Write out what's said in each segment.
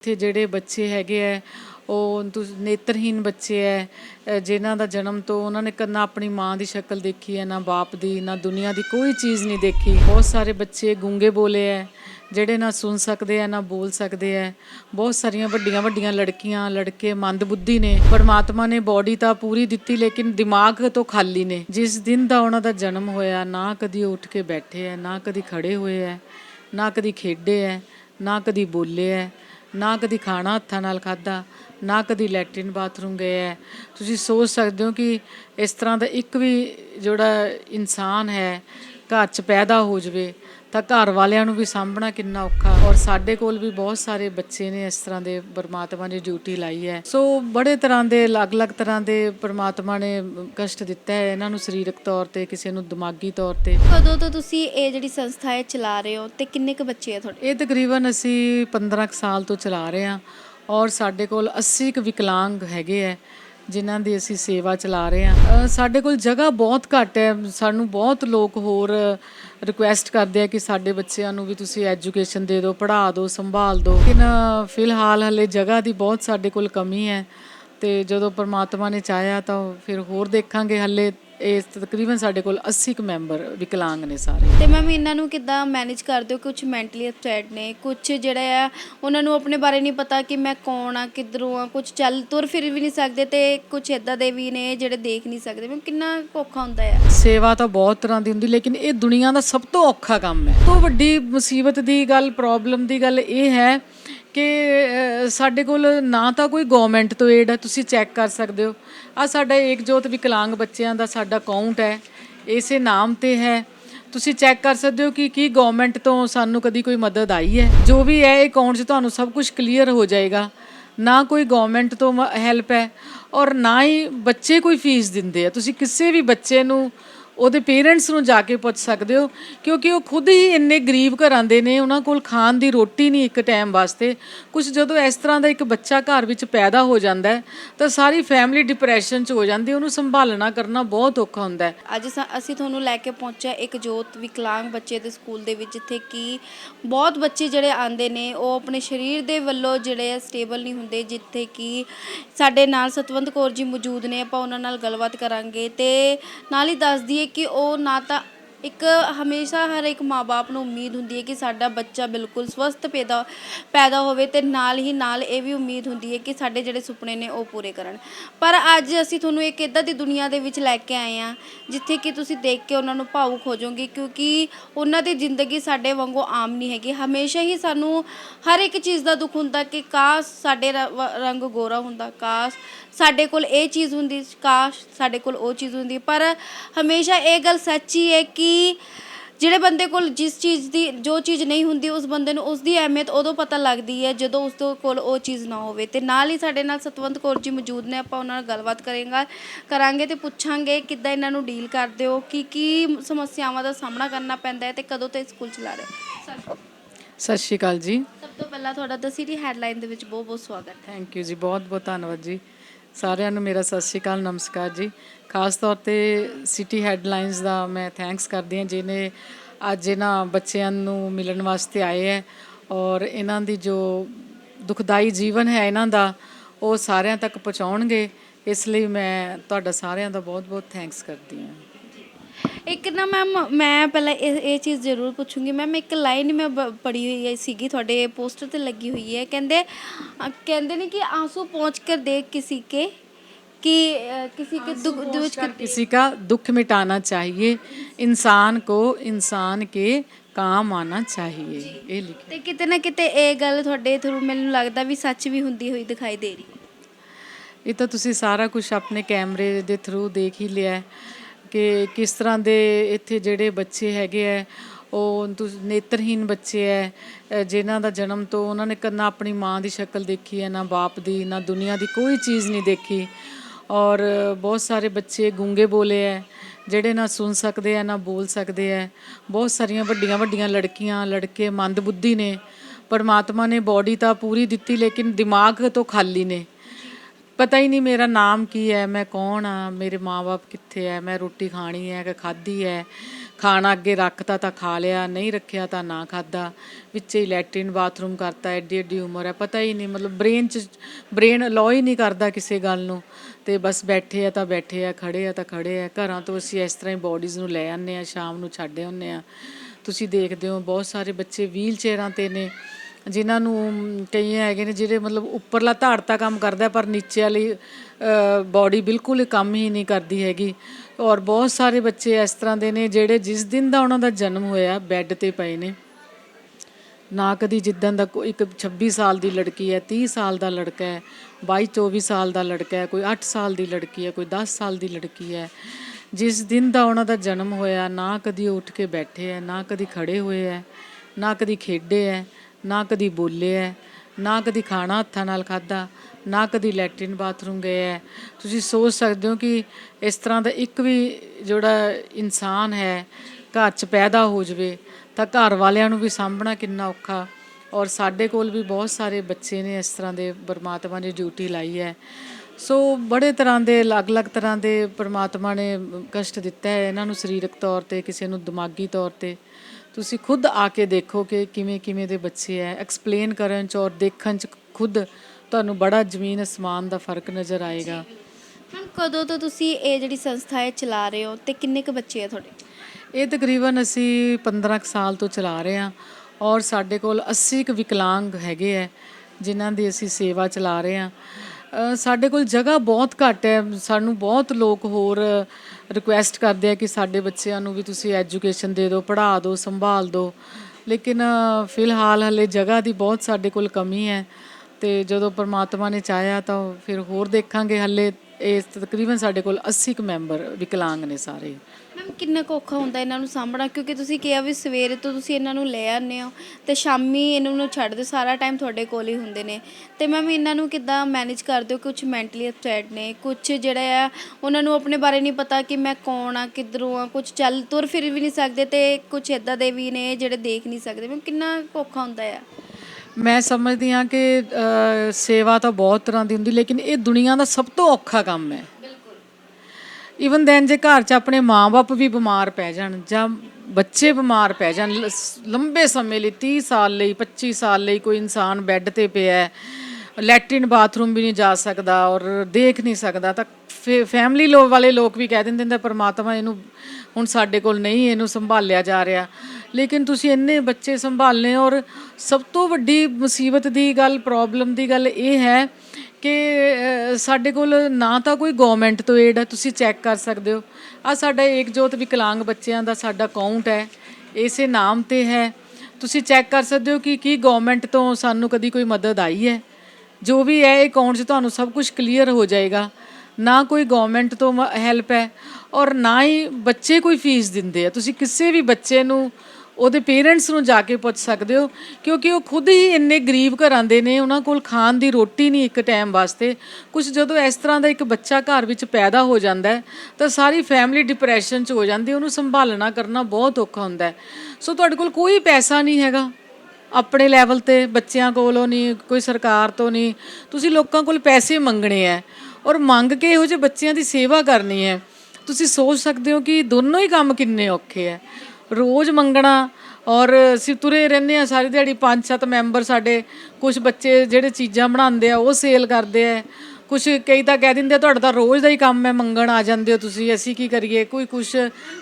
ਇੱਥੇ ਜਿਹੜੇ ਬੱਚੇ ਹੈਗੇ ਆ ਉਹ ਤੁਸ- ਨੇਤਰਹੀਨ ਬੱਚੇ ਐ ਅ, ਜਿਨ੍ਹਾਂ ਦਾ ਜਨਮ ਤੋਂ ਉਹਨਾਂ ਨੇ ਕਦੇ ਨਾ ਆਪਣੀ ਮਾਂ ਦੀ ਸ਼ਕਲ ਦੇਖੀ ਹੈ ਨਾ ਬਾਪ ਦੀ ਨਾ ਦੁਨੀਆ ਦੀ ਕੋਈ ਚੀਜ਼ ਨਹੀਂ ਦੇਖੀ। ਬਹੁਤ ਸਾਰੇ ਬੱਚੇ ਗੂੰਗੇ ਬੋਲੇ ਐ ਜਿਹੜੇ ਨਾ ਸੁਣ ਸਕਦੇ ਐ ਨਾ ਬੋਲ ਸਕਦੇ ਐ। ਬਹੁਤ ਸਾਰੀਆਂ ਵੱਡੀਆਂ ਵੱਡੀਆਂ ਲੜਕੀਆਂ ਲੜਕੇ ਮੰਦਬੁੱਧੀ ਨੇ ਪਰਮਾਤਮਾ ਨੇ ਬੋਡੀ ਤਾਂ ਪੂਰੀ ਦਿੱਤੀ ਲੇਕਿਨ ਦਿਮਾਗ ਤੋਂ ਖਾਲੀ ਨੇ। ਜਿਸ ਦਿਨ ਦਾ ਉਹਨਾਂ ਦਾ ਜਨਮ ਹੋਇਆ ਨਾ ਕਦੀ ਉਹ ਉੱਠ ਕੇ ਬੈਠੇ ਐ ਨਾ ਕਦੀ ਖੜੇ ਹੋਏ ਐ ਨਾ ਕਦੀ ਖੇਡੇ ਐ ਨਾ ਕਦੀ ਬੋਲੇ ਐ ਨਾ ਕਦੀ ਖਾਣਾ ਹੱਥਾਂ ਨਾਲ ਖਾਦਾ ਨਾ ਕਦੀ ਲੈਟਰਨ ਬਾਥਰੂਮ ਗਏ ਹੈ ਤੁਸੀਂ ਸੋਚ ਸਕਦੇ ਹੋ ਕਿ ਇਸ ਤਰ੍ਹਾਂ ਦਾ ਇੱਕ ਵੀ ਜਿਹੜਾ ਇਨਸਾਨ ਹੈ, ਘਰ 'ਚ ਪੈਦਾ ਹੋ ਜਵੇ ਤਾਂ ਘਰ ਵਾਲਿਆਂ ਨੂੰ ਵੀ ਸਾਂਭਣਾ ਕਿੰਨਾ ਔਖਾ ਔਰ ਸਾਡੇ ਕੋਲ ਵੀ ਬਹੁਤ ਸਾਰੇ ਬੱਚੇ ਨੇ ਇਸ ਤਰ੍ਹਾਂ ਦੇ ਪਰਮਾਤਮਾ ਨੇ ਡਿਊਟੀ ਲਾਈ ਹੈ। ਸੋ ਬੜੇ ਤਰ੍ਹਾਂ ਦੇ ਅਲੱਗ-ਅਲੱਗ ਤਰ੍ਹਾਂ ਦੇ ਪਰਮਾਤਮਾ ਨੇ ਕਸ਼ਟ ਦਿੱਤਾ ਹੈ ਇਹਨਾਂ ਨੂੰ ਸਰੀਰਕ ਤੌਰ ਤੇ ਕਿਸੇ ਨੂੰ ਦਿਮਾਗੀ ਤੌਰ ਤੇ। ਕਦੋਂ ਤੋਂ ਤੁਸੀਂ ਇਹ ਜਿਹੜੀ ਸੰਸਥਾ ਹੈ ਚਲਾ ਰਹੇ ਹੋ ਤੇ ਕਿੰਨੇ ਕੁ ਬੱਚੇ ਆ ਤੁਹਾਡੇ? ਇਹ ਤਕਰੀਬਨ ਅਸੀਂ 15 ਕੁ ਸਾਲ ਤੋਂ ਚਲਾ ਰਹੇ ਹਾਂ ਔਰ ਸਾਡੇ ਕੋਲ 80 ਕੁ ਵਿਕਲਾਂਗ ਹੈਗੇ ਆ ਜਿਨ੍ਹਾਂ ਦੀ ਅਸੀਂ ਸੇਵਾ ਚਲਾ ਰਹੇ ਹਾਂ। ਸਾਡੇ ਕੋਲ ਜਗ੍ਹਾ ਬਹੁਤ ਘੱਟ ਹੈ। ਸਾਨੂੰ ਬਹੁਤ ਲੋਕ ਹੋਰ ਰਿਕੁਐਸਟ ਕਰਦੇ ਆ ਕਿ ਸਾਡੇ ਬੱਚਿਆਂ ਨੂੰ ਵੀ ਤੁਸੀਂ ਐਜੂਕੇਸ਼ਨ ਦੇ ਦਿਓ, ਪੜ੍ਹਾ ਦਿਓ, ਸੰਭਾਲ ਦਿਓ। ਲੇਕਿਨ, ਫਿਲਹਾਲ ਹਲੇ ਜਗ੍ਹਾ ਦੀ ਬਹੁਤ ਸਾਡੇ ਕੋਲ ਕਮੀ ਹੈ ਤੇ ਜਦੋਂ ਪਰਮਾਤਮਾ ਨੇ ਚਾਹਿਆ ਤਾਂ ਫਿਰ ਹੋਰ ਦੇਖਾਂਗੇ ਹਲੇ। ਇਸ ਤਕਰੀਬਨ ਸਾਡੇ ਕੋਲ 80 ਕੁ ਮੈਂਬਰ ਵਿਕਲਾਂਗ ਨੇ ਸਾਰੇ। ਤੇ ਮੈਮ ਇਹਨਾਂ ਨੂੰ ਕਿੱਦਾਂ ਮੈਨੇਜ ਕਰਦੇ ਹੋ? ਕੁਝ ਮੈਂਟਲੀ ਅਪਸੈਟ ਨੇ? ਕੁਝ ਜਿਹੜੇ ਆ ਉਹਨਾਂ ਨੂੰ ਆਪਣੇ ਬਾਰੇ ਨਹੀਂ ਪਤਾ ਕਿ ਮੈਂ ਕੌਣ ਆ ਕਿੱਧਰੋਂ ਆ? ਕੁਝ ਚੱਲ ਤੁਰ ਫਿਰ ਵੀ ਨਹੀਂ ਸਕਦੇ ਤੇ ਕੁਝ ਇਦਾਂ ਦੇ ਵੀ ਨੇ ਜਿਹੜੇ ਦੇਖ ਨਹੀਂ ਸਕਦੇ। ਮੈਮ ਕਿੰਨਾ ਔਖਾ ਹੁੰਦਾ ਆ? ਸੇਵਾ ਤਾਂ ਬਹੁਤ ਤਰ੍ਹਾਂ ਦੀ ਹੁੰਦੀ ਲੇਕਿਨ ਇਹ ਦੁਨੀਆ ਦਾ ਸਭ ਤੋਂ ਔਖਾ ਕੰਮ ਹੈ। ਤੋਂ ਵੱਡੀ ਮੁਸੀਬਤ ਦੀ ਗੱਲ ਪ੍ਰੋਬਲਮ ਦੀ ਗੱਲ ਇਹ ਹੈ ਕਿ ਸਾਡੇ ਕੋਲ ਨਾ ਤਾਂ ਕੋਈ ਗਵਰਨਮੈਂਟ ਤੋਂ ਏਡ ਹੈ ਤੁਸੀਂ ਚੈੱਕ ਕਰ ਸਕਦੇ ਹੋ। ਆ ਸਾਡਾ ਏਕਜੋਤ ਵਿਕਲਾਂਗ ਬੱਚਿਆਂ ਦਾ ਸਾਡਾ ਅਕਾਊਂਟ ਹੈ, ਇਸੇ ਨਾਮ ਤੇ ਹੈ। ਤੁਸੀਂ ਚੈੱਕ ਕਰ ਸਕਦੇ ਹੋ ਕਿ ਕੀ ਗਵਰਨਮੈਂਟ ਤੋਂ ਸਾਨੂੰ ਕਦੀ ਕੋਈ ਮਦਦ ਆਈ ਹੈ। ਜੋ ਵੀ ਹੈ ਅਕਾਊਂਟ 'ਚ ਤੁਹਾਨੂੰ ਸਭ ਕੁਝ ਕਲੀਅਰ ਹੋ ਜਾਏਗਾ। ਨਾ ਕੋਈ ਗਵਰਨਮੈਂਟ ਤੋਂ ਹੈਲਪ ਹੈ, ਔਰ ਨਾ ਹੀ ਬੱਚੇ ਕੋਈ ਫੀਸ ਦਿੰਦੇ ਆ। ਤੁਸੀਂ ਕਿਸੇ ਵੀ ਬੱਚੇ ਨੂੰ ਉਹਦੇ ਪੇਰੈਂਟਸ ਨੂੰ ਜਾ ਕੇ ਪੁੱਛ ਸਕਦੇ ਹੋ, ਕਿਉਂਕਿ ਉਹ ਖੁਦ ਹੀ ਇੰਨੇ ਗਰੀਬ ਘਰਾਂ ਦੇ ਨੇ, ਉਹਨਾਂ ਕੋਲ ਖਾਣ ਦੀ ਰੋਟੀ ਨਹੀਂ ਇੱਕ ਟਾਈਮ ਵਾਸਤੇ। ਕੁਝ ਜਦੋਂ ਇਸ ਤਰ੍ਹਾਂ ਦਾ ਇੱਕ ਬੱਚਾ ਘਰ ਵਿੱਚ ਪੈਦਾ ਹੋ ਜਾਂਦਾ ਤਾਂ ਸਾਰੀ ਫੈਮਿਲੀ ਡਿਪਰੈਸ਼ਨ 'ਚ ਹੋ ਜਾਂਦੀ ਉਹਨੂੰ ਸੰਭਾਲਣਾ ਕਰਨਾ ਬਹੁਤ ਔਖਾ ਹੁੰਦਾ ਅੱਜ ਅਸਾਂ- ਅਸੀਂ ਤੁਹਾਨੂੰ ਲੈ ਕੇ ਪਹੁੰਚਿਆ ਇੱਕ ਜੋਤ ਵਿਕਲਾਂਗ ਬੱਚੇ ਦੇ ਸਕੂਲ ਦੇ ਵਿੱਚ, ਜਿੱਥੇ ਕਿ ਬਹੁਤ ਬੱਚੇ ਜਿਹੜੇ ਆਂਦੇ ਨੇ, ਉਹ ਆਪਣੇ ਸਰੀਰ ਦੇ ਵੱਲੋਂ ਜਿਹੜੇ ਸਟੇਬਲ ਨਹੀਂ ਹੁੰਦੇ, ਜਿੱਥੇ ਕਿ ਸਾਡੇ ਨਾਲ ਸਤਵੰਤ ਕੌਰ ਜੀ ਮੌਜੂਦ ਨੇ, ਆਪਾਂ ਉਹਨਾਂ ਨਾਲ ਗੱਲਬਾਤ ਕਰਾਂਗੇ ਤੇ ਨਾਲ ਹੀ ਦੱਸ ਦਈਏ ਕਿ ਉਹ ਨਾ ਤਾਂ ਇੱਕ ਹਮੇਸ਼ਾ ਹਰ ਇੱਕ ਮਾਪੇ ਨੂੰ ਉਮੀਦ ਹੁੰਦੀ ਹੈ ਕਿ ਸਾਡਾ ਬੱਚਾ ਬਿਲਕੁਲ ਸਵਸਥ ਪੈਦਾ ਪੈਦਾ ਹੋਵੇ ਤੇ ਨਾਲ ਹੀ ਨਾਲ ਇਹ ਵੀ ਉਮੀਦ ਹੁੰਦੀ ਹੈ ਕਿ ਸਾਡੇ ਜਿਹੜੇ ਸੁਪਨੇ ਨੇ ਉਹ ਪੂਰੇ ਕਰਨ। ਪਰ ਅੱਜ ਅਸੀਂ ਤੁਹਾਨੂੰ ਇੱਕ ਇਦਾਂ ਦੀ ਦੁਨੀਆ ਦੇ ਵਿੱਚ ਲੈ ਕੇ ਆਏ ਆ ਜਿੱਥੇ ਕਿ ਤੁਸੀਂ ਦੇਖ ਕੇ ਉਹਨਾਂ ਨੂੰ ਭਾਵੁਕ ਹੋ ਜਾਓਗੇ ਕਿਉਂਕਿ ਉਹਨਾਂ ਦੀ ਜ਼ਿੰਦਗੀ ਸਾਡੇ ਵਾਂਗੂ ਆਮ ਨਹੀਂ ਹੈਗੀ। ਹਮੇਸ਼ਾ ਹੀ ਸਾਨੂੰ ਹਰ ਇੱਕ ਚੀਜ਼ ਦਾ ਦੁੱਖ ਹੁੰਦਾ ਕਿ ਕਾਸ਼ ਸਾਡੇ ਰ- ਵ- ਰੰਗ ਗੋਰਾ ਹੁੰਦਾ, ਕਾਸ਼ ਸਾਡੇ ਕੋਲ ਇਹ ਚੀਜ਼ ਹੁੰਦੀ, ਕਾਸ਼ ਸਾਡੇ ਕੋਲ ਉਹ ਚੀਜ਼ ਹੁੰਦੀ। ਪਰ ਹਮੇਸ਼ਾ ਇਹ ਗੱਲ ਸੱਚੀ ਹੈ ਕਿ ਜਿਹੜੇ ਬੰਦੇ ਕੋਲ ਜਿਸ ਚੀਜ਼ ਦੀ ਜੋ ਚੀਜ਼ ਨਹੀਂ ਹੁੰਦੀ ਉਸ ਬੰਦੇ ਨੂੰ ਉਸ ਦੀ ਅਹਿਮੀਅਤ ਉਦੋਂ ਪਤਾ ਲੱਗਦੀ ਹੈ ਜਦੋਂ ਉਸ ਤੋਂ ਕੋਲ ਉਹ ਚੀਜ਼ ਨਾ ਹੋਵੇ। ਤੇ ਨਾਲ ਹੀ ਸਾਡੇ ਨਾਲ ਸਤਵੰਤ ਕੌਰ ਜੀ ਮੌਜੂਦ ਨੇ ਆਪਾਂ ਉਹਨਾਂ ਨਾਲ ਗੱਲਬਾਤ ਕਰਾਂਗੇ ਕਰਾਂਗੇ ਤੇ ਪੁੱਛਾਂਗੇ ਕਿੱਦਾਂ ਇਹਨਾਂ ਨੂੰ ਡੀਲ ਕਰਦੇ ਹੋ ਕੀ ਕੀ ਸਮੱਸਿਆਵਾਂ ਦਾ ਸਾਹਮਣਾ ਕਰਨਾ ਪੈਂਦਾ ਹੈ ਤੇ ਕਦੋਂ ਤੋਂ ਇਹ ਸਕੂਲ ਚਲਾ ਰਹੇ ਹੋ? ਸਤਿ ਸ਼੍ਰੀ ਅਕਾਲ ਜੀ। ਸਭ ਤੋਂ ਪਹਿਲਾਂ ਤੁਹਾਡਾ ਦ ਸਿਟੀ ਹੈਡਲਾਈਨ ਦੇ ਵਿੱਚ ਬਹੁਤ ਬਹੁਤ ਸਵਾਗਤ ਹੈ। ਥੈਂਕ ਯੂ ਜੀ ਬਹੁਤ ਬਹੁਤ ਧੰਨਵਾਦ ਜੀ। ਸਾਰਿਆਂ ਨੂੰ ਮੇਰਾ ਸਤਿ ਸ਼੍ਰੀ ਅਕਾਲ, ਨਮਸਕਾਰ ਜੀ। ਖਾਸ ਤੌਰ ਤੇ ਸਿਟੀ ਹੈਡਲਾਈਨਸ ਦਾ ਮੈਂ ਥੈਂਕਸ ਕਰਦੀ ਹਾਂ, ਜਿਹਨੇ ਅੱਜ ਇਹਨਾਂ ਬੱਚਿਆਂ ਨੂੰ ਮਿਲਣ ਵਾਸਤੇ ਆਏ ਹੈ ਔਰ ਇਹਨਾਂ ਦੀ ਜੋ ਦੁਖਦਾਈ ਜੀਵਨ ਹੈ ਇਹਨਾਂ ਦਾ, ਉਹ ਸਾਰਿਆਂ ਤੱਕ ਪਹੁੰਚਾਉਣਗੇ। ਇਸ ਲਈ ਮੈਂ ਤੁਹਾਡਾ ਸਾਰਿਆਂ ਦਾ ਬਹੁਤ ਬਹੁਤ ਥੈਂਕਸ ਕਰਦੀ ਹਾਂ। ਇੱਕ ਨਾ ਮੈਮ ਮੈਂ ਪਹਿਲਾਂ ਇਹ ਇਹ ਚੀਜ਼ ਜ਼ਰੂਰ ਪੁੱਛੂੰਗੀ। ਮੈਮ ਇੱਕ ਲਾਈਨ ਮੈਂ ਬ- ਹੋਈ ਹੈ ਸੀਗੀ ਤੁਹਾਡੇ ਪੋਸਟਰ ਤੇ ਲੱਗੀ ਹੋਈ ਹੈ। ਕਹਿੰਦੇ ਕਹਿੰਦੇ ਨੇ ਕਿ ਆਂਸੂ ਪਹੁੰਚ ਕਰ ਦੇਖ ਕਿਸੀ ਕੇ ਕਿ ਅ, ਕੇ ਦੁੱਖ ਦੁੱਖ कर किसी का दुख मिटाना चाहिए इंसान को इंसान के काम आना चाहिए ये लिखे ਤੇ ਕਿਤੇ ਨਾ ਕਿਤੇ ਇਹ ਗੱਲ ਤੁਹਾਡੇ ਥਰੂ ਮੈਨੂੰ ਲੱਗਦਾ ਵੀ ਸੱਚ ਵੀ ਹੁੰਦੀ ਹੋਈ ਦਿਖਾਈ ਦੇ ਰਹੀ ਹੈ। ਇਹ ਤਾਂ ਤੁਸੀਂ ਸਾਰਾ ਕੁਝ ਆਪਣੇ ਕੈਮਰੇ ਦੇ ਥਰੂ ਦੇਖ ਹੀ ਲਿਆ ਹੈ। ਕਿ ਕਿਸ ਤਰ੍ਹਾਂ ਦੇ ਇੱਥੇ ਜਿਹੜੇ ਬੱਚੇ ਹੈਗੇ ਆ ਉਹ ਤੁਸ- ਨੇਤਰਹੀਨ ਬੱਚੇ ਐ ਅ, ਜਿਨ੍ਹਾਂ ਦਾ ਜਨਮ ਤੋਂ ਉਹਨਾਂ ਨੇ ਨਾ ਆਪਣੀ ਮਾਂ ਦੀ ਸ਼ਕਲ ਦੇਖੀ ਹੈ ਨਾ ਬਾਪ ਦੀ ਨਾ ਦੁਨੀਆ ਦੀ ਕੋਈ ਚੀਜ਼ ਨਹੀਂ ਦੇਖੀ। ਔਰ ਬਹੁਤ ਸਾਰੇ ਬੱਚੇ ਗੂੰਗੇ ਬੋਲੇ ਐ ਜਿਹੜੇ ਨਾ ਸੁਣ ਸਕਦੇ ਆ ਨਾ ਬੋਲ ਸਕਦੇ ਐ। ਬਹੁਤ ਸਾਰੀਆਂ ਵੱਡੀਆਂ ਵੱਡੀਆਂ ਲੜਕੀਆਂ ਲੜਕੇ ਮੰਦਬੁੱਧੀ ਨੇ ਪਰਮਾਤਮਾ ਨੇ ਬਾਡੀ ਤਾਂ ਪੂਰੀ ਦਿੱਤੀ ਲੇਕਿਨ ਦਿਮਾਗ ਤੋਂ ਖਾਲੀ ਨੇ। ਪਤਾ ਹੀ ਨਹੀਂ ਮੇਰਾ ਨਾਮ ਕੀ ਹੈ, ਮੈਂ ਕੌਣ ਆ, ਮੇਰੇ ਮਾਪੇ ਕਿੱਥੇ ਹੈ, ਮੈਂ ਰੋਟੀ ਖਾਣੀ ਹੈ ਕਿ ਖਾਧੀ ਹੈ? ਖਾਣਾ ਅੱਗੇ ਰੱਖਤਾ ਤਾਂ ਖਾ ਲਿਆ, ਨਹੀਂ ਰੱਖਿਆ ਤਾਂ ਨਾ ਖਾਦਾ ਵਿੱਚ ਹੀ ਲੈਟਰਿਨ ਬਾਥਰੂਮ ਕਰਤਾ ਐਡੀ ਐਡੀ ਉਮਰ ਹੈ, ਪਤਾ ਹੀ ਨਹੀਂ, ਮਤਲਬ ਬ੍ਰੇਨ ਚ, ਬ੍ਰੇਨ ਅਲਾਉ ਹੀ ਨਹੀਂ ਕਰਦਾ ਕਿਸੇ ਗੱਲ ਨੂੰ। ਤੇ ਬਸ ਬੈਠੇ ਆ ਤਾਂ ਬੈਠੇ ਆ, ਖੜੇ ਆ ਤਾਂ ਖੜੇ ਆ। ਘਰਾਂ ਤੋਂ ਅਸੀਂ ਇਸ ਤਰ੍ਹਾਂ ਹੀ ਬਾਡੀਜ਼ ਨੂੰ ਲੈ ਆਉਂਦੇ ਆ, ਸ਼ਾਮ ਨੂੰ ਛੱਡੇ ਆਉਂਦੇ ਆ। ਤੁਸੀਂ ਦੇਖਦੇ ਹੋ, ਬਹੁਤ ਸਾਰੇ ਬੱਚੇ ਵੀਲ ਚੇਅਰਾਂ ਤੇ ਨੇ। ਜਿਨ੍ਹਾਂ ਨੂੰ ਮ, ਕਈ ਹੈਗੇ ਨੇ ਜਿਹੜੇ ਮਤਲਬ ਉੱਪਰਲਾ ਧਾੜ ਤਾਂ ਕੰਮ ਕਰਦਾ ਪਰ ਨੀਚੇ ਵਾਲੀ ਬਾਡੀ ਬਿਲਕੁਲ ਕੰਮ ਹੀ ਨਹੀਂ ਕਰਦੀ ਹੈਗੀ। ਔਰ ਬਹੁਤ ਸਾਰੇ ਬੱਚੇ ਇਸ ਤਰ੍ਹਾਂ ਦੇ ਨੇ ਜਿਹੜੇ ਜਿਸ ਦਿਨ ਦਾ ਉਹਨਾਂ ਦਾ ਜਨਮ ਹੋਇਆ ਬੈੱਡ ਤੇ ਪਏ ਨੇ। ਨਾ ਕਦੀ ਜਿੱਦਾਂ ਦਾ ਕੋਈ ਇੱਕ 26 ਸਾਲ ਦੀ ਲੜਕੀ ਹੈ 30 ਸਾਲ ਦਾ ਲੜਕਾ ਹੈ 22 24 ਸਾਲ ਦਾ ਲੜਕਾ ਹੈ ਕੋਈ 8 ਸਾਲ ਦੀ ਲੜਕੀ ਹੈ ਕੋਈ 10 ਸਾਲ ਦੀ ਲੜਕੀ ਹੈ। ਜਿਸ ਦਿਨ ਦਾ ਉਹਨਾਂ ਦਾ ਜਨਮ ਹੋਇਆ ਨਾ ਕਦੀ ਉਹ ਉੱਠ ਕੇ ਬੈਠੇ ਹੈ ਨਾ ਕਦੀ ਖੜੇ ਹੋਏ ਹੈ ਨਾ ਕਦੀ ਖੇਡੇ ਹੈ। ਨਾ ਕਦੀ ਬੋਲੇ ਹੈ ਨਾ ਕਦੀ ਖਾਣਾ ਹੱਥਾਂ ਨਾਲ ਖਾਦਾ ਨਾ ਕਦੀ ਲੈਟਰਨ ਬਾਥਰੂਮ ਗਏ ਹੈ ਤੁਸੀਂ ਸੋਚ ਸਕਦੇ ਹੋ ਕਿ ਇਸ ਤਰ੍ਹਾਂ ਦਾ ਇੱਕ ਵੀ ਜਿਹੜਾ ਇਨਸਾਨ ਹੈ, ਘਰ 'ਚ ਪੈਦਾ ਹੋ ਜਵੇ, ਤਾਂ ਘਰ ਵਾਲਿਆਂ ਨੂੰ ਵੀ ਸਾਂਭਣਾ ਕਿੰਨਾ ਔਖਾ। ਔਰ ਸਾਡੇ ਕੋਲ ਵੀ ਬਹੁਤ ਸਾਰੇ ਬੱਚੇ ਨੇ ਇਸ ਤਰ੍ਹਾਂ ਦੇ ਪਰਮਾਤਮਾ ਨੇ ਡਿਊਟੀ ਲਾਈ ਹੈ ਸੋ ਬੜੇ ਤਰ੍ਹਾਂ ਦੇ, ਅਲੱਗ-ਅਲੱਗ ਤਰ੍ਹਾਂ ਦੇ ਪਰਮਾਤਮਾ ਨੇ ਕਸ਼ਟ ਦਿੱਤਾ ਹੈ ਇਹਨਾਂ ਨੂੰ ਸਰੀਰਕ ਤੌਰ ਤੇ, ਕਿਸੇ ਨੂੰ ਦਿਮਾਗੀ ਤੌਰ ਤੇ। ਤੁਸੀਂ ਖੁਦ ਆ ਕੇ ਦੇਖੋ ਕਿ ਕਿਵੇਂ ਕਿਵੇਂ ਦੇ ਬੱਚੇ ਹੈ ਐਕਸਪਲੇਨ ਕਰਨ ਚ ਔਰ ਦੇਖਣ ਚ ਖੁਦ ਤੁਹਾਨੂੰ ਬੜਾ ਜ਼ਮੀਨ ਅਸਮਾਨ ਦਾ ਫ਼ਰਕ ਨਜ਼ਰ ਆਏਗਾ। ਮੈਮ ਕਦੋਂ ਤੋਂ ਤੁਸੀਂ ਇਹ ਜਿਹੜੀ ਸੰਸਥਾ ਹੈ ਚਲਾ ਰਹੇ ਹੋ ਤੇ ਕਿੰਨੇ ਕੁ ਬੱਚੇ ਆ ਤੁਹਾਡੇ? ਇਹ ਤਕਰੀਬਨ ਅਸੀਂ 15 ਕੁ ਸਾਲ ਤੋਂ ਚਲਾ ਰਹੇ ਹਾਂ ਔਰ ਸਾਡੇ ਕੋਲ 80 ਕੁ ਵਿਕਲਾਂਗ ਹੈਗੇ ਹੈ ਜਿਨ੍ਹਾਂ ਦੀ ਅਸੀਂ ਸੇਵਾ ਚਲਾ ਰਹੇ ਹਾਂ। ਸਾਡੇ ਕੋਲ ਜਗ੍ਹਾ ਬਹੁਤ ਘੱਟ ਹੈ। ਸਾਨੂੰ ਬਹੁਤ ਲੋਕ ਹੋਰ ਰਿਕੁਐਸਟ ਕਰਦੇ ਆ ਕਿ ਸਾਡੇ ਬੱਚਿਆਂ ਨੂੰ ਵੀ ਤੁਸੀਂ ਐਜੂਕੇਸ਼ਨ ਦੇ ਦਿਓ, ਪੜ੍ਹਾ ਦਿਓ, ਸੰਭਾਲ ਦਿਓ। ਲੇਕਿਨ ਫਿਲਹਾਲ ਹਲੇ ਜਗ੍ਹਾ ਦੀ ਬਹੁਤ ਸਾਡੇ ਕੋਲ ਕਮੀ ਹੈ ਤੇ ਜਦੋਂ ਪਰਮਾਤਮਾ ਨੇ ਚਾਹਿਆ ਤਾਂ ਫਿਰ ਹੋਰ ਦੇਖਾਂਗੇ ਹਲੇ। ਇਸ ਤਕਰੀਬਨ ਸਾਡੇ ਕੋਲ 80 ਕੁ ਮੈਂਬਰ ਵਿਕਲਾਂਗ ਨੇ ਸਾਰੇ। ਮੈਮ, ਕਿੰਨਾ ਕੁ ਔਖਾ ਹੁੰਦਾ ਇਹਨਾਂ ਨੂੰ ਸਾਂਭਣਾ? ਕਿਉਂਕਿ ਤੁਸੀਂ ਕਿਹਾ ਵੀ ਸਵੇਰੇ ਤੋਂ ਤੁਸੀਂ ਇਹਨਾਂ ਨੂੰ ਲੈ ਆਉਂਦੇ ਹੋ ਤੇ ਸ਼ਾਮੀ ਇਹਨਾਂ ਨੂੰ ਛੱਡ ਦਿਓ ਸਾਰਾ ਟਾਈਮ ਤੁਹਾਡੇ ਕੋਲ ਹੀ ਹੁੰਦੇ ਨੇ। ਤੇ ਮੈਮ, ਇਹਨਾਂ ਨੂੰ ਕਿੱਦਾਂ ਮੈਨੇਜ ਕਰਦੇ ਹੋ? ਕੁਝ ਮੈਂਟਲੀ ਅਪਸੈਟ ਨੇ ਕੁਝ ਜਿਹੜਾ ਆ, ਉਹਨਾਂ ਨੂੰ ਆਪਣੇ ਬਾਰੇ ਨਹੀਂ ਪਤਾ ਕਿ ਮੈਂ ਕੌਣ ਆ, ਕਿੱਧਰੋਂ ਆ ਕੁਝ ਚੱਲ ਤੁਰ ਫਿਰ ਵੀ ਨਹੀਂ ਸਕਦੇ ਤੇ ਕੁਝ ਇਦਾਂ ਦੇ ਵੀ ਨੇ ਜਿਹੜੇ ਦੇਖ ਨਹੀਂ ਸਕਦੇ। ਮੈਮ, ਕਿੰਨਾ ਕੁ ਔਖਾ ਹੁੰਦਾ ਆ? ਮੈਂ ਸਮਝਦੀ ਹਾਂ ਕਿ ਸੇਵਾ ਤਾਂ ਬਹੁਤ ਤਰ੍ਹਾਂ ਦੀ ਹੁੰਦੀ ਲੇਕਿਨ ਇਹ ਦੁਨੀਆ ਦਾ ਸਭ ਤੋਂ ਔਖਾ ਕੰਮ ਹੈ। ਇਵਨ ਦੈਨ ਜੇ ਘਰ 'ਚ ਆਪਣੇ ਮਾਪੇ ਵੀ ਬਿਮਾਰ ਪੈ ਜਾਣ ਜਾਂ ਬੱਚੇ ਬਿਮਾਰ ਪੈ ਜਾਣ ਲੰਬੇ ਸਮੇਂ ਲਈ 30 ਸਾਲ ਲਈ 25 ਸਾਲ ਲਈ ਕੋਈ ਇਨਸਾਨ ਬੈੱਡ ਤੇ ਪਿਆ ਹੈ ਲੈਟਰਿਨ ਬਾਥਰੂਮ ਵੀ ਨਹੀਂ ਜਾ ਸਕਦਾ ਔਰ ਦੇਖ ਨਹੀਂ ਸਕਦਾ ਤਾਂ ਫੈਮਿਲੀ ਲੋ ਵਾਲੇ ਲੋਕ ਵੀ ਕਹਿ ਦਿੰਦੇ ਨੇ ਪਰਮਾਤਮਾ ਇਹਨੂੰ ਹੁਣ ਸਾਡੇ ਕੋਲ ਨਹੀਂ ਇਹਨੂੰ ਸੰਭਾਲਿਆ ਜਾ ਰਿਹਾ। ਲੇਕਿਨ ਤੁਸੀਂ ਇੰਨੇ ਬੱਚੇ ਸੰਭਾਲਨੇ ਔਰ ਸਭ ਤੋਂ ਵੱਡੀ ਮੁਸੀਬਤ ਦੀ ਗੱਲ ਪ੍ਰੋਬਲਮ ਦੀ ਗੱਲ ਇਹ ਹੈ ਕਿ ਸਾਡੇ ਕੋਲ ਨਾ ਤਾਂ ਕੋਈ ਗਵਰਨਮੈਂਟ ਤੋਂ ਏਡ ਹੈ ਤੁਸੀਂ ਚੈੱਕ ਕਰ ਸਕਦੇ ਹੋ। ਆ ਸਾਡਾ ਏਕਜੋਤ ਵਿਕਲਾਂਗ ਬੱਚਿਆਂ ਦਾ ਸਾਡਾ ਅਕਾਊਂਟ ਹੈ, ਇਸੇ ਨਾਮ ਤੇ ਹੈ। ਤੁਸੀਂ ਚੈੱਕ ਕਰ ਸਕਦੇ ਹੋ ਕਿ ਕੀ ਗਵਰਨਮੈਂਟ ਤੋਂ ਸਾਨੂੰ ਕਦੀ ਕੋਈ ਮਦਦ ਆਈ ਹੈ। ਜੋ ਵੀ ਹੈ ਅਕਾਊਂਟ 'ਚ ਤੁਹਾਨੂੰ ਸਭ ਕੁਝ ਕਲੀਅਰ ਹੋ ਜਾਏਗਾ। ਨਾ ਕੋਈ ਗਵਰਨਮੈਂਟ ਤੋਂ ਹੈਲਪ ਹੈ ਔਰ ਨਾ ਹੀ ਬੱਚੇ ਕੋਈ ਫੀਸ ਦਿੰਦੇ ਆ। ਤੁਸੀਂ ਕਿਸੇ ਵੀ ਬੱਚੇ ਨੂੰ ਉਹਦੇ ਪੇਰੈਂਟਸ ਨੂੰ ਜਾ ਕੇ ਪੁੱਛ ਸਕਦੇ ਹੋ, ਕਿਉਂਕਿ ਉਹ ਖੁਦ ਹੀ ਇੰਨੇ ਗਰੀਬ ਘਰਾਂ ਦੇ ਨੇ, ਉਹਨਾਂ ਕੋਲ ਖਾਣ ਦੀ ਰੋਟੀ ਨਹੀਂ ਇੱਕ ਟਾਈਮ ਵਾਸਤੇ। ਕੁਝ ਜਦੋਂ ਇਸ ਤਰ੍ਹਾਂ ਦਾ ਇੱਕ ਬੱਚਾ ਘਰ ਵਿੱਚ ਪੈਦਾ ਹੋ ਜਾਂਦਾ ਤਾਂ ਸਾਰੀ ਫੈਮਿਲੀ ਡਿਪਰੈਸ਼ਨ 'ਚ ਹੋ ਜਾਂਦੀ ਉਹਨੂੰ ਸੰਭਾਲਣਾ ਕਰਨਾ ਬਹੁਤ ਔਖਾ ਹੁੰਦਾ ਸੋ ਤੁਹਾਡੇ ਕੋਲ ਕੋਈ ਪੈਸਾ ਨਹੀਂ ਹੈਗਾ ਆਪਣੇ ਲੈਵਲ ਤੇ, ਬੱਚਿਆਂ ਕੋਲੋਂ ਨਹੀਂ, ਕੋਈ ਸਰਕਾਰ ਤੋਂ ਨਹੀਂ। ਤੁਸੀਂ ਲੋਕਾਂ ਕੋਲ ਪੈਸੇ ਮੰਗਣੇ ਆ ਔਰ ਮੰਗ ਕੇ ਇਹੋ ਜਿਹੇ ਬੱਚਿਆਂ ਦੀ ਸੇਵਾ ਕਰਨੀ ਹੈ। ਤੁਸੀਂ ਸੋਚ ਸਕਦੇ ਹੋ ਕਿ ਦੋਨੋਂ ਹੀ ਕੰਮ ਕਿੰਨੇ ਔਖੇ ਹੈ। ਰੋਜ਼ ਮੰਗਣਾ ਔਰ ਅਸੀਂ ਤੁਰੇ ਰਹਿੰਦੇ ਆ ਸਾਰੀ ਦਿਹਾੜੀ, ਪੰਜ ਸੱਤ ਮੈਂਬਰ ਸਾਡੇ ਕੁਝ ਬੱਚੇ ਜਿਹੜੇ ਚੀਜ਼ਾਂ ਬਣਾਉਂਦੇ ਆ, ਉਹ ਸੇਲ ਕਰਦੇ ਆ। ਕੁਝ ਕਈ ਤਾਂ ਕਹਿ ਦਿੰਦੇ ਤੁਹਾਡਾ ਤਾਂ ਰੋਜ਼ ਦਾ ਹੀ ਕੰਮ ਹੈ ਮੰਗਣ ਆ ਜਾਂਦੇ ਹੋ ਤੁਸੀਂ ਅਸੀਂ ਕੀ ਕਰੀਏ? ਕੋਈ ਕੁਛ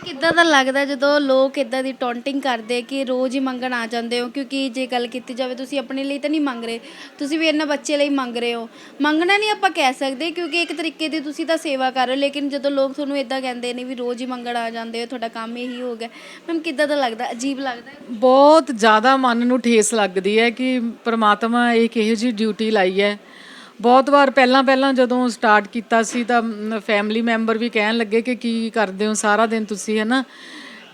ਕਿੱਦਾਂ ਦਾ ਲੱਗਦਾ ਜਦੋਂ ਲੋਕ ਇਦਾਂ ਦੀ ਟੌਂਟਿੰਗ ਕਰਦੇ ਕਿ ਰੋਜ਼ ਹੀ ਮੰਗਣ ਆ ਜਾਂਦੇ ਹੋ? ਕਿਉਂਕਿ ਜੇ ਗੱਲ ਕੀਤੀ ਜਾਵੇ ਤੁਸੀਂ ਆਪਣੇ ਲਈ ਤਾਂ ਨਹੀਂ ਮੰਗ ਰਹੇ। ਤੁਸੀਂ ਵੀ ਇਹਨਾਂ ਬੱਚੇ ਲਈ ਮੰਗ ਰਹੇ ਹੋ। ਮੰਗਣਾ ਨਹੀਂ ਆਪਾਂ ਕਹਿ ਸਕਦੇ ਕਿਉਂਕਿ ਇੱਕ ਤਰੀਕੇ ਦੀ ਤੁਸੀਂ ਤਾਂ ਸੇਵਾ ਕਰ ਰਹੇ ਹੋ ਲੇਕਿਨ ਜਦੋਂ ਲੋਕ ਤੁਹਾਨੂੰ ਇਦਾਂ ਕਹਿੰਦੇ ਨੇ ਵੀ ਰੋਜ਼ ਹੀ ਮੰਗਣ ਆ ਜਾਂਦੇ ਹੋ ਤੁਹਾਡਾ ਕੰਮ ਇਹੀ ਹੋ ਗਿਆ ਮੈਮ ਕਿੱਦਾਂ ਦਾ ਲੱਗਦਾ? ਅਜੀਬ ਲੱਗਦਾ? ਬਹੁਤ ਜ਼ਿਆਦਾ ਮਨ ਨੂੰ ਠੇਸ ਲੱਗਦੀ ਹੈ ਕਿ ਪ੍ਰਮਾਤਮਾ ਇਹੋ ਜਿਹੀ ਡਿਊਟੀ ਲਾਈ ਹੈ ਬਹੁਤ ਵਾਰ ਪਹਿਲਾਂ ਪਹਿਲਾਂ ਜਦੋਂ ਸਟਾਰਟ ਕੀਤਾ ਸੀ ਤਾਂ ਫੈਮਿਲੀ ਮੈਂਬਰ ਵੀ ਕਹਿਣ ਲੱਗੇ ਕਿ ਕੀ ਕਰਦੇ ਹੋ, ਸਾਰਾ ਦਿਨ ਤੁਸੀਂ, ਹੈ ਨਾ?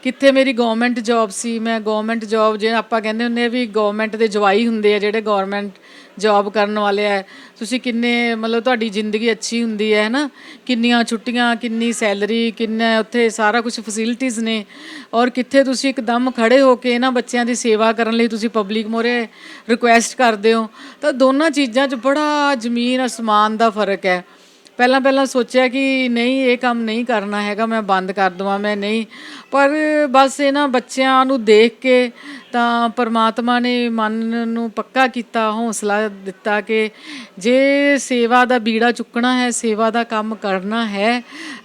ਕਿੱਥੇ ਮੇਰੀ ਗਵਰਨਮੈਂਟ ਜੌਬ ਸੀ? ਮੈਂ ਗਵਰਨਮੈਂਟ ਜੌਬ ਜੇ ਆਪਾਂ ਕਹਿੰਦੇ ਹੁੰਦੇ ਆ ਵੀ ਗਵਰਨਮੈਂਟ ਦੇ ਜਵਾਈ ਹੁੰਦੇ ਆ ਜਿਹੜੇ ਗਵਰਨਮੈਂਟ ਜੌਬ ਕਰਨ ਵਾਲੇ ਆ ਤੁਸੀਂ ਕਿੰਨੇ, ਮਤਲਬ ਤੁਹਾਡੀ ਜ਼ਿੰਦਗੀ ਅੱਛੀ ਹੁੰਦੀ ਹੈ ਨਾ ਕਿੰਨੀਆਂ ਛੁੱਟੀਆਂ, ਕਿੰਨੀ ਸੈਲਰੀ ਕਿੰਨਾ ਉੱਥੇ ਸਾਰਾ ਕੁਝ ਫੈਸਿਲਿਟੀਆਂ ਨੇ। ਔਰ ਕਿੱਥੇ ਤੁਸੀਂ ਇੱਕਦਮ ਖੜੇ ਹੋ ਕੇ ਇਹਨਾਂ ਬੱਚਿਆਂ ਦੀ ਸੇਵਾ ਕਰਨ ਲਈ ਤੁਸੀਂ ਪਬਲਿਕ ਮੋਰੇ ਰਿਕੁਐਸਟ ਕਰਦੇ ਹੋ। ਤਾਂ ਦੋਨਾਂ ਚੀਜ਼ਾਂ 'ਚ ਬੜਾ ਜ਼ਮੀਨ ਅਸਮਾਨ ਦਾ ਫ਼ਰਕ ਹੈ ਪਹਿਲਾਂ ਪਹਿਲਾਂ ਸੋਚਿਆ ਕਿ ਨਹੀਂ, ਇਹ ਕੰਮ ਨਹੀਂ ਕਰਨਾ ਹੈਗਾ, ਮੈਂ ਬੰਦ ਕਰ ਦਵਾਂ, ਮੈਂ ਨਹੀਂ। ਪਰ ਬਸ ਇਹਨਾਂ ਬੱਚਿਆਂ ਨੂੰ ਦੇਖ ਕੇ ਤਾਂ ਪਰਮਾਤਮਾ ਨੇ ਮਨ ਨੂੰ ਪੱਕਾ ਕੀਤਾ, ਹੌਸਲਾ ਦਿੱਤਾ ਕਿ ਜੇ ਸੇਵਾ ਦਾ ਬੀੜਾ ਚੁੱਕਣਾ ਹੈ, ਸੇਵਾ ਦਾ ਕੰਮ ਕਰਨਾ ਹੈ,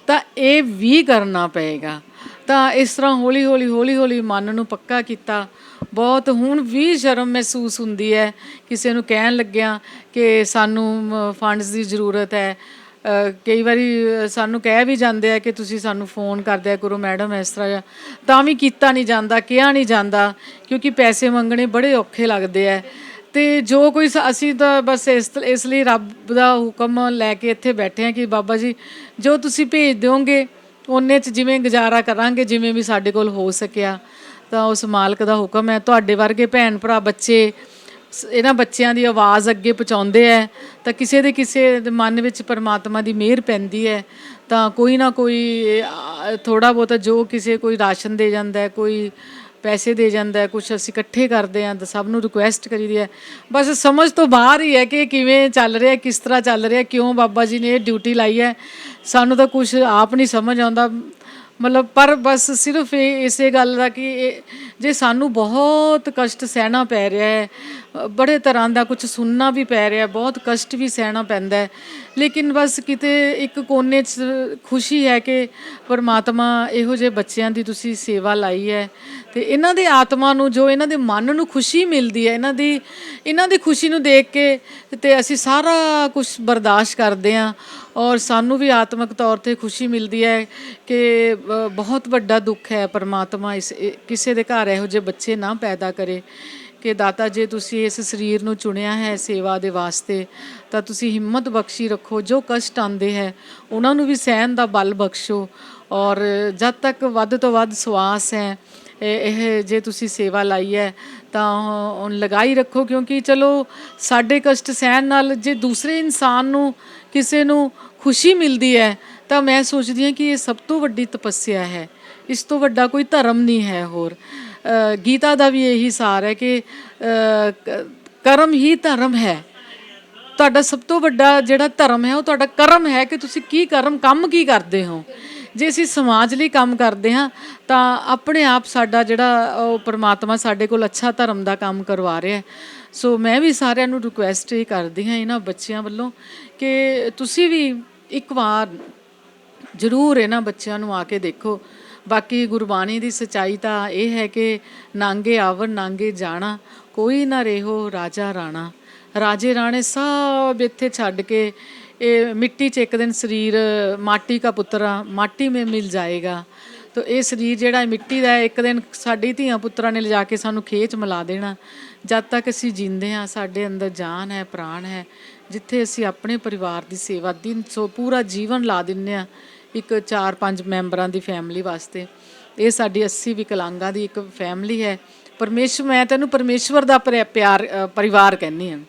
ਤਾਂ ਇਹ ਵੀ ਕਰਨਾ ਪਏਗਾ। ਤਾਂ ਇਸ ਤਰ੍ਹਾਂ ਹੌਲੀ ਹੌਲੀ ਹੌਲੀ ਹੌਲੀ ਮਨ ਨੂੰ ਪੱਕਾ ਕੀਤਾ। ਬਹੁਤ ਹੁਣ ਵੀ ਸ਼ਰਮ ਮਹਿਸੂਸ ਹੁੰਦੀ ਹੈ, ਕਿਸੇ ਨੂੰ ਕਹਿਣ ਲੱਗਿਆ ਕਿ ਸਾਨੂੰ ਫੰਡਸ ਦੀ ਜ਼ਰੂਰਤ ਹੈ ਕਈ ਵਾਰੀ ਸਾਨੂੰ ਕਹਿ ਵੀ ਜਾਂਦੇ ਆ ਕਿ ਤੁਸੀਂ ਸਾਨੂੰ ਫੋਨ ਕਰਦੇ ਆ, ਕਰੋ ਮੈਡਮ ਇਸ ਤਰ੍ਹਾਂ ਤਾਂ ਵੀ ਕੀਤਾ ਨਹੀਂ ਜਾਂਦਾ, ਕਿਹਾ ਨਹੀਂ ਜਾਂਦਾ, ਕਿਉਂਕਿ ਪੈਸੇ ਮੰਗਣੇ ਬੜੇ ਔਖੇ ਲੱਗਦੇ ਆ। ਤੇ ਜੋ ਕੋਈ ਅਸੀਂ ਤਾਂ ਬਸ ਇਸ ਇਸ ਲਈ ਰੱਬ ਦਾ ਹੁਕਮ ਲੈ ਕੇ ਇੱਥੇ ਬੈਠੇ ਆ ਕਿ ਬਾਬਾ ਜੀ, ਜੋ ਤੁਸੀਂ ਭੇਜ ਦਿਓਗੇ, ਉਹਨੇ ਚ ਜਿਵੇਂ ਗੁਜ਼ਾਰਾ ਕਰਾਂਗੇ, ਜਿਵੇਂ ਵੀ ਸਾਡੇ ਕੋਲ ਹੋ ਸਕਿਆ, ਤਾਂ ਉਸ ਮਾਲਕ ਦਾ ਹੁਕਮ ਹੈ। ਤੁਹਾਡੇ ਵਰਗੇ ਭੈਣ ਭਰਾ ਬੱਚੇ ਇਹਨਾਂ ਬੱਚਿਆਂ ਦੀ ਆਵਾਜ਼ ਅੱਗੇ ਪਹੁੰਚਾਉਂਦੇ ਐ, ਤਾਂ ਕਿਸੇ ਦੇ ਕਿਸੇ ਦੇ ਮਨ ਵਿੱਚ ਪਰਮਾਤਮਾ ਦੀ ਮਿਹਰ ਪੈਂਦੀ ਹੈ ਤਾਂ ਕੋਈ ਨਾ ਕੋਈ ਥੋੜਾ ਬਹੁਤਾ ਜੋ ਕਿਸੇ ਕੋਈ ਰਾਸ਼ਨ ਦੇ ਜਾਂਦਾ ਹੈ ਕੋਈ ਪੈਸੇ ਦੇ ਜਾਂਦਾ ਹੈ ਕੁਝ ਅਸੀਂ ਇਕੱਠੇ ਕਰਦੇ ਆਂ, ਤਾਂ ਸਭ ਨੂੰ ਰਿਕੁਐਸਟ ਕਰੀਦੀ ਹੈ ਬਸ ਸਮਝ ਤੋਂ ਬਾਹਰ ਹੀ ਹੈ ਕਿ ਕਿਵੇਂ ਚੱਲ ਰਿਹਾ, ਕਿਸ ਤਰ੍ਹਾਂ ਚੱਲ ਰਿਹਾ, ਕਿਉਂ ਬਾਬਾ ਜੀ ਨੇ ਇਹ ਡਿਊਟੀ ਲਾਈ ਹੈ ਸਾਨੂੰ ਤਾਂ ਕੁਝ ਆਪ ਨਹੀਂ ਸਮਝ ਆਉਂਦਾ। ਮਤਲਬ ਪਰ ਬਸ ਸਿਰਫ ਇਹ, ਇਸੇ ਗੱਲ ਦਾ ਕਿ ਇਹ, ਜੇ ਸਾਨੂੰ ਬਹੁਤ ਕਸ਼ਟ ਸਹਿਣਾ ਪੈ ਰਿਹਾ ਹੈ ਬੜੇ ਤਰ੍ਹਾਂ ਦਾ ਕੁਝ ਸੁਣਨਾ ਵੀ ਪੈ ਰਿਹਾ ਬਹੁਤ ਕਸ਼ਟ ਵੀ ਸਹਿਣਾ ਪੈਂਦਾ ਹੈ। ਲੇਕਿਨ ਬਸ ਕਿਤੇ ਇੱਕ ਕੋਨੇ 'ਚ ਖੁਸ਼ੀ ਹੈ ਕਿ ਪਰਮਾਤਮਾ ਇਹੋ ਜਿਹੇ ਬੱਚਿਆਂ ਦੀ ਤੁਸੀਂ ਸੇਵਾ ਲਾਈ ਹੈ ਤੇ ਇਹਨਾਂ ਦੇ ਆਤਮਾ ਨੂੰ ਜੋ ਇਹਨਾਂ ਦੇ ਮਨ ਨੂੰ ਖੁਸ਼ੀ ਮਿਲਦੀ ਹੈ ਇਹਨਾਂ ਦੀ ਇਹਨਾਂ ਦੀ ਖੁਸ਼ੀ ਨੂੰ ਦੇਖ ਕੇ ਤੇ ਅਸੀਂ ਸਾਰਾ ਕੁਝ ਬਰਦਾਸ਼ਤ ਕਰਦੇ ਹਾਂ ਔਰ ਸਾਨੂੰ ਵੀ ਆਤਮਿਕ ਤੌਰ ਤੇ ਖੁਸ਼ੀ ਮਿਲਦੀ ਹੈ ਕਿ ਅ, ਬਹੁਤ ਵੱਡਾ ਦੁੱਖ ਹੈ ਪਰਮਾਤਮਾ ਇਸ ਕਿਸੇ ਦੇ ਘਰ ਇਹੋ ਜਿਹੇ ਬੱਚੇ ਨਾ ਪੈਦਾ ਕਰੇ। ਕਿ ਦਾਤਾ, ਜੇ ਤੁਸੀਂ ਇਸ ਸਰੀਰ ਨੂੰ ਚੁਣਿਆ ਹੈ ਸੇਵਾ ਦੇ ਵਾਸਤੇ, ਤਾਂ ਤੁਸੀਂ ਹਿੰਮਤ ਬਖਸ਼ੀ ਰੱਖੋ। ਜੋ ਕਸ਼ਟ ਆਉਂਦੇ ਹੈ, ਉਹਨਾਂ ਨੂੰ ਵੀ ਸਹਿਣ ਦਾ ਬਲ ਬਖਸ਼ੋ। ਔਰ ਜਦ ਤੱਕ ਵੱਧ ਤੋਂ ਵੱਧ ਸਵਾਸ ਹੈ, ਇਹ ਇਹ ਜੇ ਤੁਸੀਂ ਸੇਵਾ ਲਾਈ ਹੈ, ਤਾਂ ਲਗਾਈ ਰੱਖੋ। ਕਿਉਂਕਿ ਚਲੋ, ਸਾਡੇ ਕਸ਼ਟ ਸਹਿਣ ਨਾਲ ਜੇ ਦੂਸਰੇ ਇਨਸਾਨ ਨੂੰ ਕਿਸੇ ਨੂੰ ਖੁਸ਼ੀ ਮਿਲਦੀ ਹੈ, ਤਾਂ ਮੈਂ ਸੋਚਦੀ ਹਾਂ ਕਿ ਇਹ ਸਭ ਤੋਂ ਵੱਡੀ ਤਪੱਸਿਆ ਹੈ। ਇਸ ਤੋਂ ਵੱਡਾ ਕੋਈ ਧਰਮ ਨਹੀਂ ਹੈ ਹੋਰ। ਗੀਤਾ ਦਾ ਵੀ ਇਹੀ ਸਾਰ ਹੈ ਕਿ ਕਰਮ ਹੀ ਧਰਮ ਹੈ। ਤੁਹਾਡਾ ਸਭ ਤੋਂ ਵੱਡਾ ਜਿਹੜਾ ਧਰਮ ਹੈ, ਉਹ ਤੁਹਾਡਾ ਕਰਮ ਹੈ ਕਿ ਤੁਸੀਂ ਕੀ ਕਰਮ, ਕੰਮ ਕੀ ਕਰਦੇ ਹੋ। ਜੇ ਅਸੀਂ ਸਮਾਜ ਲਈ ਕੰਮ ਕਰਦੇ ਹਾਂ, ਤਾਂ ਆਪਣੇ ਆਪ ਸਾਡਾ ਜਿਹੜਾ, ਉਹ ਪਰਮਾਤਮਾ ਸਾਡੇ ਕੋਲ ਅੱਛਾ ਧਰਮ ਦਾ ਕੰਮ ਕਰਵਾ ਰਿਹਾ ਹੈ। ਸੋ ਮੈਂ ਵੀ ਸਾਰਿਆਂ ਨੂੰ ਰਿਕੁਐਸਟ ਇਹ ਕਰਦੀ ਹਾਂ ਇਹਨਾਂ ਬੱਚਿਆਂ ਵੱਲੋਂ ਕਿ ਤੁਸੀਂ ਵੀ ਇੱਕ ਵਾਰ ਜ਼ਰੂਰ ਇਹਨਾਂ ਬੱਚਿਆਂ ਨੂੰ ਆ ਕੇ ਦੇਖੋ। ਬਾਕੀ ਗੁਰਬਾਣੀ ਦੀ ਸਚਾਈ ਤਾਂ ਇਹ ਹੈ ਕਿ ਨਾਂਗੇ ਆਵਰ ਨਾਂਗੇ ਜਾਣਾ, ਕੋਈ ਨਾ ਰਹੋ ਰਾਜਾ ਰਾਣਾ। ਰਾਜੇ ਰਾਣੇ ਸਭ ਇੱਥੇ ਛੱਡ ਕੇ ਇਹ ਮਿੱਟੀ 'ਚ ਇੱਕ ਦਿਨ ਸਰੀਰ, ਮਾਟੀ ਦਾ ਪੁੱਤਰਾ, ਮਾਟੀ ਮੇ ਮਿਲ ਜਾਏਗਾ। ਤੋ ਇਹ ਸਰੀਰ ਜਿਹੜਾ ਮਿੱਟੀ ਦਾ ਹੈ, ਇੱਕ ਦਿਨ ਸਾਡੀ ਧੀਆਂ ਪੁੱਤਰਾਂ ਨੇ ਲਿਜਾ ਕੇ ਸਾਨੂੰ ਖੇਚ ਮਿਲਾ ਦੇਣਾ। ਜਦ ਤੱਕ ਅਸੀਂ ਜਿੰਦੇ ਹਾਂ, ਸਾਡੇ ਅੰਦਰ ਜਾਨ ਹੈ, ਪ੍ਰਾਣ ਹੈ, ਜਿੱਥੇ ਅਸੀਂ ਆਪਣੇ ਪਰਿਵਾਰ ਦੀ ਸੇਵਾ ਦਿਨ ਸੋ ਪੂਰਾ ਜੀਵਨ ਲਾ ਦਿੰਨੇ ਆ ਇੱਕ 4-5 ਮੈਂਬਰਾਂ ਦੀ ਫੈਮਿਲੀ ਵਾਸਤੇ। ਇਹ ਸਾਡੀ 80 ਵਿਕਲਾਂਗਾਂ ਦੀ ਇੱਕ ਫੈਮਿਲੀ ਹੈ। ਪਰਮੇਸ਼ਵਰ ਮੈਂ ਤੈਨੂੰ ਪਰਮੇਸ਼ਵਰ ਦਾ ਪਿਆਰ ਪਰਿਵਾਰ ਕਹਿੰਨੀ ਹਾਂ।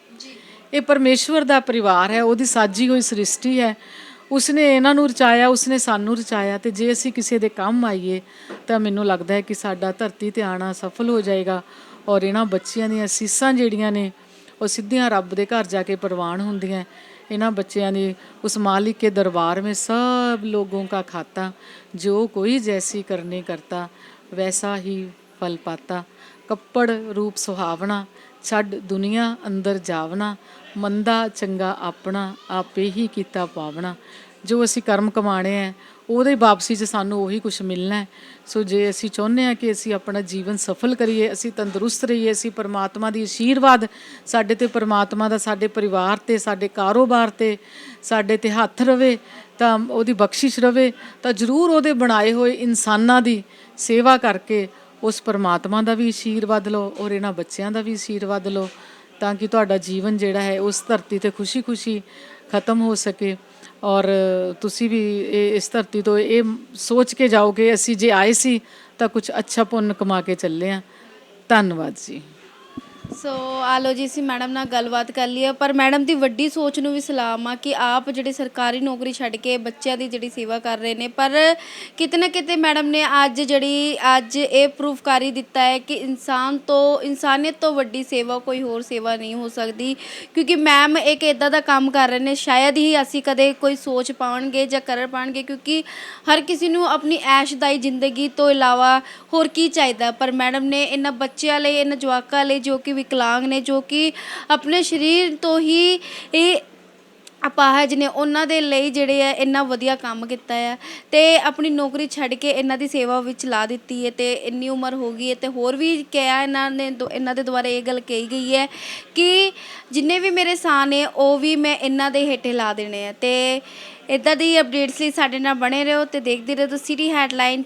ਇਹ ਪਰਮੇਸ਼ਵਰ ਦਾ ਪਰਿਵਾਰ ਹੈ ਉਹਦੀ ਸਾਜੀ ਹੋਈ ਸ੍ਰਿਸ਼ਟੀ ਹੈ। ਉਸਨੇ ਇਹਨਾਂ ਨੂੰ ਰਚਾਇਆ ਉਸਨੇ ਸਾਨੂੰ ਰਚਾਇਆ ਤੇ ਜੇ ਅਸੀਂ ਕਿਸੇ ਦੇ ਕੰਮ ਆਈਏ ਤਾਂ ਮੈਨੂੰ ਲੱਗਦਾ ਹੈ ਕਿ ਸਾਡਾ ਧਰਤੀ ਤੇ ਆਣਾ ਸਫਲ ਹੋ ਜਾਏਗਾ ਔਰ ਇਹਨਾਂ ਬੱਚਿਆਂ ਦੀਆਂ ਸੀਸਾਂ ਜਿਹੜੀਆਂ ਨੇ ਉਹ ਸਿੱਧੀਆਂ ਰੱਬ ਦੇ ਘਰ ਜਾ ਕੇ ਪ੍ਰਵਾਨ ਹੁੰਦੀਆਂ। ਇਹਨਾਂ ਬੱਚਿਆਂ ने ਉਸ ਮਾਲਿਕ के ਦਰਬਾਰ में ਸਭ लोगों का खाता जो कोई जैसी करने करता वैसा ही फल पाता ਕੱਪੜ ਰੂਪ ਸੁਹਾਵਣਾ, ਛੱਡ ਦੁਨੀਆ ਅੰਦਰ ਜਾਵਣਾ, ਮੰਦਾ ਚੰਗਾ ਆਪਣਾ, ਆਪੇ ਹੀ ਕੀਤਾ ਪਾਵਣਾ। ਜੋ ਅਸੀਂ ਕਰਮ ਕਮਾਣੇ ਆ ਉਹਦੇ ਵਾਪਸੀ 'ਚ ਸਾਨੂੰ ਉਹੀ ਕੁਝ ਮਿਲਣਾ ਹੈ। ਸੋ ਜੇ ਅਸੀਂ ਚਾਹੁੰਦੇ ਹਾਂ ਕਿ ਅਸੀਂ ਆਪਣਾ ਜੀਵਨ ਸਫਲ ਕਰੀਏ, ਅਸੀਂ ਤੰਦਰੁਸਤ ਰਹੀਏ, ਅਸੀਂ ਪਰਮਾਤਮਾ ਦੀ ਆਸ਼ੀਰਵਾਦ ਸਾਡੇ ਤੇ, ਪਰਮਾਤਮਾ ਦਾ ਸਾਡੇ ਪਰਿਵਾਰ ਤੇ, ਸਾਡੇ ਕਾਰੋਬਾਰ ਤੇ, ਸਾਡੇ ਤੇ ਹੱਥ ਰਵੇ, ਤਾਂ ਉਹਦੀ ਬਖਸ਼ਿਸ਼ ਰਵੇ, ਤਾਂ ਜ਼ਰੂਰ ਉਹਦੇ ਬਣਾਏ ਹੋਏ ਇਨਸਾਨਾਂ ਦੀ ਸੇਵਾ ਕਰਕੇ ਉਸ ਪਰਮਾਤਮਾ ਦਾ ਵੀ ਆਸ਼ੀਰਵਾਦ ਲਓ, ਔਰ ਇਹਨਾਂ ਬੱਚਿਆਂ ਦਾ ਵੀ ਆਸ਼ੀਰਵਾਦ ਲਓ, ਤਾਂ ਕਿ ਤੁਹਾਡਾ ਜੀਵਨ ਜਿਹੜਾ ਹੈ ਉਸ ਧਰਤੀ ਤੇ ਖੁਸ਼ੀ-ਖੁਸ਼ੀ ਖਤਮ ਹੋ ਸਕੇ। ਔਰ ਤੁਸੀਂ ਵੀ ਇਹ- ਇਸ ਧਰਤੀ ਤੋਂ ਇਹ ਸੋਚ ਕੇ ਜਾਓ ਕਿ ਅਸੀਂ ਜੇ ਆਏ ਸੀ ਤਾਂ ਕੁਝ ਅੱਛਾ ਪੁੰਨ ਕਮਾ ਕੇ ਚੱਲੇ ਆ ਧੰਨਵਾਦ ਜੀ। ਸੋ ਆਲੋ ਜੀ, ਅਸੀਂ ਮੈਡਮ ਨਾਲ ਗੱਲਬਾਤ ਕਰ ਲਈ ਹੈ ਪਰ ਮੈਡਮ ਦੀ ਵੱਡੀ ਸੋਚ ਨੂੰ ਵੀ ਸਲਾਮ ਆ ਕਿ ਆਪ ਜਿਹੜੇ ਸਰਕਾਰੀ ਨੌਕਰੀ ਛੱਡ ਕੇ ਬੱਚਿਆਂ ਦੀ ਜਿਹੜੀ ਸੇਵਾ ਕਰ ਰਹੇ ਨੇ, ਪਰ ਕਿਤੇ ਨਾ ਕਿਤੇ ਮੈਡਮ ਨੇ ਅੱਜ ਜਿਹੜੀ, ਅੱਜ ਇਹ ਪ੍ਰੂਫ ਕਰ ਹੀ ਦਿੱਤਾ ਹੈ ਕਿ ਇਨਸਾਨ ਤੋਂ, ਇਨਸਾਨੀਅਤ ਤੋਂ ਵੱਡੀ ਸੇਵਾ, ਕੋਈ ਹੋਰ ਸੇਵਾ ਨਹੀਂ ਹੋ ਸਕਦੀ। ਕਿਉਂਕਿ ਮੈਮ ਇੱਕ ਇਦਾਂ ਦਾ ਕੰਮ ਕਰ ਰਹੇ ਨੇ, ਸ਼ਾਇਦ ਹੀ ਅਸੀਂ ਕਦੇ ਕੋਈ ਸੋਚ ਪਾਉਣਗੇ ਜਾਂ ਕਰ ਪਾਉਣਗੇ, ਕਿਉਂਕਿ ਹਰ ਕਿਸੇ ਨੂੰ ਆਪਣੀ ਐਸ਼ਦਾਈ ਜ਼ਿੰਦਗੀ ਤੋਂ ਇਲਾਵਾ ਹੋਰ ਕੀ ਚਾਹੀਦਾ। ਪਰ ਮੈਡਮ ਨੇ ਇਹਨਾਂ ਬੱਚਿਆਂ ਲਈ, ਇਹਨਾਂ ਜਵਾਕਾਂ ਲਈ ਜੋ ਕਿ ਵਿਕਲਾਂਗ ਨੇ ਜੋ ਕਿ ਆਪਣੇ ਸਰੀਰ ਤੋਂ ਹੀ ਇਹ ਅਪਾਹਜ ਨੇ। ਉਹਨਾਂ ਦੇ ਲਈ ਜਿਹੜੇ ਆ, ਇੰਨਾ ਵਧੀਆ ਕੰਮ ਕੀਤਾ ਆ ਤੇ ਆਪਣੀ ਨੌਕਰੀ ਛੱਡ ਕੇ ਇਹਨਾਂ ਦੀ ਸੇਵਾ ਵਿੱਚ ਲਾ ਦਿੱਤੀ ਹੈ ਤੇ ਇੰਨੀ ਉਮਰ ਹੋ ਗਈ ਹੈ ਤੇ ਹੋਰ ਵੀ ਕਿਹਾ ਇਹਨਾਂ ਨੇ ਦੋ- ਇਹਨਾਂ ਦੇ ਦੁਆਰਾ ਇਹ ਗੱਲ ਕਹੀ ਗਈ ਹੈ ਕਿ ਜਿੰਨੇ ਵੀ ਮੇਰੇ ਸਾਹ ਨੇ, ਉਹ ਵੀ ਮੈਂ ਇਹਨਾਂ ਦੇ ਹੇਠੇ ਲਾ ਦੇਣੇ ਆ ਤੇ ਇਦਾਂ ਦੀ ਅਪਡੇਟਸ ਲਈ ਸਾਡੇ ਨਾਲ ਬਣੇ ਰਹੋ ਤੇ ਦੇਖਦੇ ਰਹੋ ਸਿਟੀ ਹੈਡਲਾਈਨ